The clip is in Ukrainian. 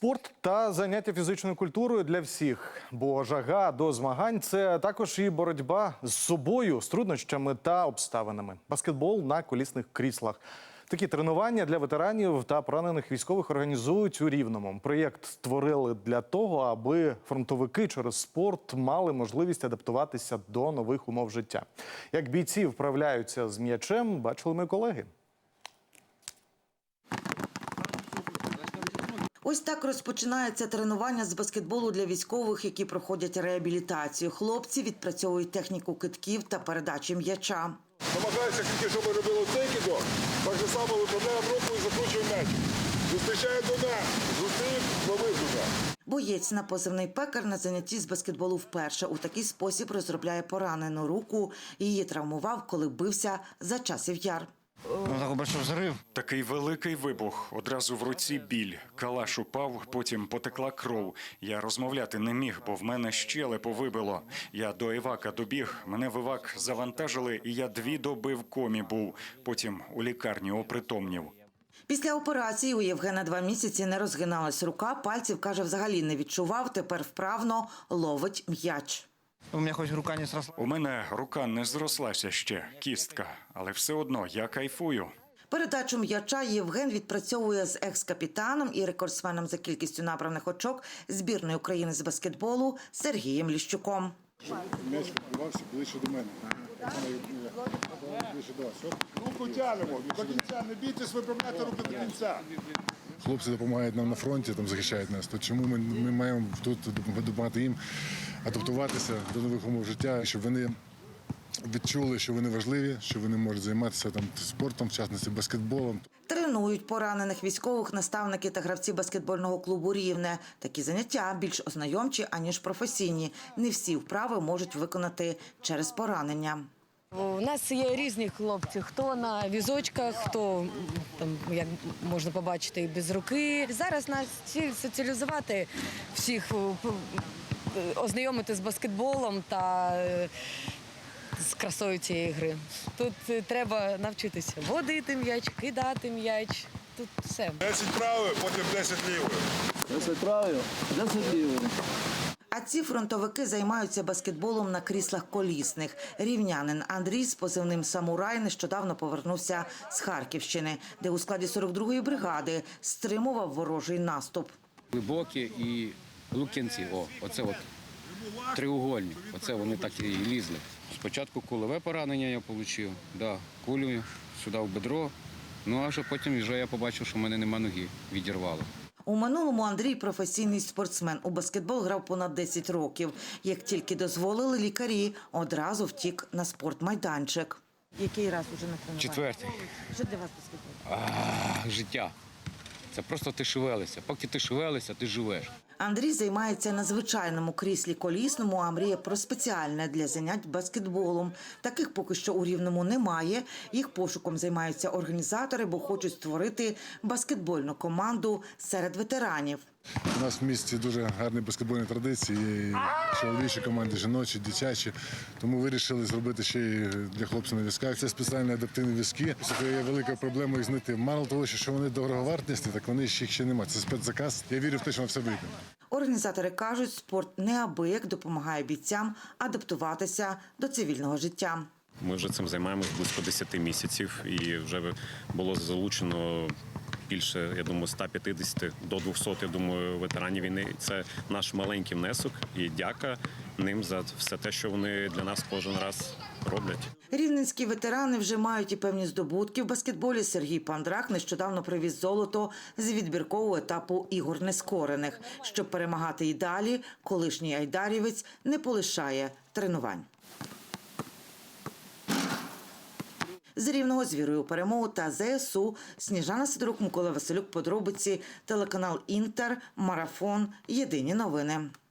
Спорт та заняття фізичною культурою для всіх, бо жага до змагань це також і боротьба з собою, з труднощами та обставинами. Баскетбол на колісних кріслах. Такі тренування для ветеранів та поранених військових організують у Рівному. Проєкт створили для того, аби фронтовики через спорт мали можливість адаптуватися до нових умов життя. Як бійці вправляються з м'ячем, бачили ми колеги. Ось так розпочинається тренування з баскетболу для військових, які проходять реабілітацію. Хлопці відпрацьовують техніку китків та передачі м'яча. Намагаюся тільки, щоб ми робили цей кидок. Так же само виправляємо руку і закручуємо м'яч. Зустрічає до нас. Зустрів, ловив туди. Боєць на позивний пекар на занятті з баскетболу вперше. У такий спосіб розробляє поранену руку. Її травмував, коли бився за часів яр. Ну, такой большой взрыв. Такий великий вибух. Одразу в руці біль. Калаш упав, потім потекла кров. Я розмовляти не міг, бо в мене щелепу вибило. Я до Івака добіг. Мене в Івак завантажили, і я дві доби в комі був. Потім у лікарні опритомнів. Після операції у Євгена два місяці не розгиналась рука. Пальців каже, взагалі не відчував. Тепер вправно ловить м'яч. У меня хоть рука не сросла. У мене рука не зрослася ще, кістка, але все одно я кайфую. Передачу м'яча Євген відпрацьовує з екс-капітаном і рекордсменом за кількістю набраних очок збірної України з баскетболу Сергієм Ліщуком. М'яч відбувався ближче до мене. Ближче до вас. Руку тянемо. До кінця. Не бійтесь виправляти руку до кінця. Хлопці допомагають нам на фронті, там захищають нас. То чому ми, ми маємо тут допомагати їм адаптуватися до нових умов життя, щоб вони відчули, що вони важливі, що вони можуть займатися там спортом, в частності баскетболом. Тренують поранених військових наставники та гравці баскетбольного клубу Рівне. Такі заняття більш ознайомчі аніж професійні. Не всі вправи можуть виконати через поранення. У нас є різні хлопці, хто на візочках, хто там як можна побачити і без руки. Зараз нас ціль соціалізувати всіх, е, е, ознайомити з баскетболом та е, з красою цієї гри. Тут треба навчитися водити м'яч, кидати м'яч. Тут все. 10 правих, потім 10 лівих. 10 правил, 10 лівих. А ці фронтовики займаються баскетболом на кріслах колісних. Рівнянин Андрій з позивним Самурай нещодавно повернувся з Харківщини, де у складі 42-ї бригади стримував ворожий наступ. глибокі і лук'янці. О, оце от триугольні. Оце вони так і лізли. Спочатку кулеве поранення я отримав, да, кулею сюди в бедро. Ну а вже потім вже я побачив, що в мене нема ноги, відірвало. У минулому Андрій професійний спортсмен. У баскетбол грав понад 10 років. Як тільки дозволили лікарі, одразу втік на спортмайданчик. Який раз уже на тренуванні? Четвертий. Що для вас баскетбол? А, життя. Це просто ти шевелишся. Поки ти шевелися, ти живеш. Андрій займається на звичайному кріслі колісному, а мріє про спеціальне для занять баскетболом. Таких поки що у рівному немає. Їх пошуком займаються організатори, бо хочуть створити баскетбольну команду серед ветеранів. У нас в місті дуже гарні баскетбольні традиції. Чоловічі команди, жіночі, дитячі. Тому вирішили зробити ще й для хлопців на візках. Це спеціальні адаптивні візки. Це є велика проблема їх знайти. Мало того, що вони дороговартісні, так вони ще їх ще немає. Це спецзаказ. Я вірю в те, що все вийде. Організатори кажуть, спорт неабияк допомагає бійцям адаптуватися до цивільного життя. Ми вже цим займаємось близько 10 місяців, і вже було залучено більше, я думаю, 150 до 200, я думаю, ветеранів війни. Це наш маленький внесок, і дяка ним за все те, що вони для нас кожен раз роблять. Рівненські ветерани вже мають і певні здобутки в баскетболі. Сергій Пандрак нещодавно привіз золото з відбіркового етапу ігор нескорених. Щоб перемагати і далі, колишній айдарівець не полишає тренувань. З рівного з вірою перемогу та ЗСУ Сніжана Сидорук, Микола Василюк, подробиці, телеканал Інтер, Марафон. Єдині новини.